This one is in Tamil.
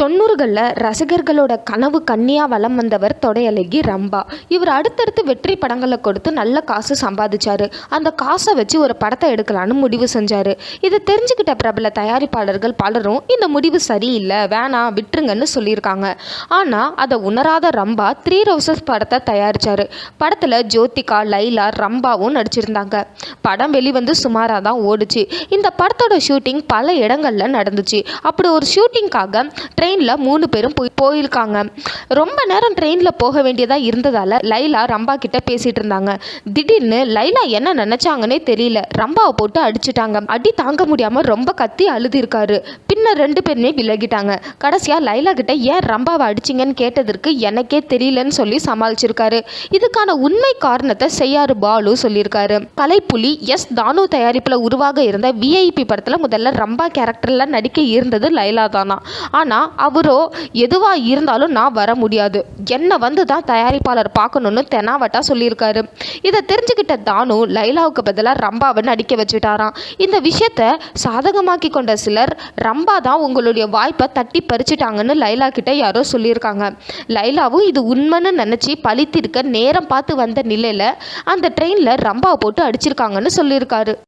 தொண்ணூறுகளில் ரசிகர்களோட கனவு கன்னியா வலம் வந்தவர் தொடையழகி ரம்பா. இவர் அடுத்தடுத்து வெற்றி படங்களை கொடுத்து நல்ல காசு சம்பாதிச்சாரு. அந்த காசை வச்சு ஒரு படத்தை எடுக்கலான்னு முடிவு செஞ்சார். இதை தெரிஞ்சுக்கிட்ட பிரபல தயாரிப்பாளர்கள் பலரும் இந்த முடிவு சரியில்லை வேணாம் விட்டுருங்கன்னு சொல்லியிருக்காங்க. ஆனால் அதை உணராத ரம்பா த்ரீ ரோசஸ் படத்தை தயாரிச்சார். படத்தில் ஜோதிகா லைலா ரம்பாவும் நடிச்சிருந்தாங்க. படம் வெளிவந்து சுமாராக தான் ஓடுச்சு. இந்த படத்தோட ஷூட்டிங் பல இடங்களில் நடந்துச்சு. அப்படி ஒரு ஷூட்டிங்காக ட்ரெயினில் மூணு பேரும் போய் போயிருக்காங்க. ரொம்ப நேரம் ட்ரெயினில் போக வேண்டியதாக இருந்ததால் லைலா ரம்பா கிட்ட பேசிகிட்டு இருந்தாங்க. திடீர்னு லைலா என்ன நினச்சாங்கன்னே தெரியல. ரம்பாவை போட்டு அடிச்சிட்டாங்க. அடி தாங்க முடியாமல் ரொம்ப கத்தி அழுதிருக்காரு. பின்ன ரெண்டு பேருமே விலகிட்டாங்க. கடைசியாக லைலா கிட்ட ஏன் ரம்பாவை அடிச்சிங்கன்னு கேட்டதற்கு எனக்கே தெரியலன்னு சொல்லி சமாளிச்சிருக்காரு. இதுக்கான உண்மை காரணத்தை செய்யாறு பாலு சொல்லியிருக்காரு. கலைப்புலி எஸ் தானு தயாரிப்பில் உருவாக இருந்த விஐபி படத்தில் முதல்ல ரம்பா கேரக்டரில் நடிக்க இருந்தது லைலா தானா ஆனால் அவரோ எதுவாக இருந்தாலும் நான் வர முடியாது. என்னை வந்து தான் தயாரிப்பாளர் பார்க்கணுன்னு தெனாவட்டா சொல்லியிருக்காரு. இதை தெரிஞ்சுக்கிட்ட தானு லைலாவுக்கு பதிலாக ரம்பாவை நடிக்க வச்சுட்டாராம். இந்த விஷயத்த சாதகமாக்கி கொண்ட சிலர் ரம்பா தான் உங்களுடைய வாய்ப்பை தட்டி பறிச்சிட்டாங்கன்னு லைலா கிட்ட யாரோ சொல்லியிருக்காங்க. லைலாவும் இது உண்மைன்னு நினச்சி பழித்திருக்க நேரம் பார்த்து வந்த நிலையில் அந்த ட்ரெயினில் ரம்பாவை போட்டு அடிச்சிருக்காங்கன்னு சொல்லியிருக்காரு.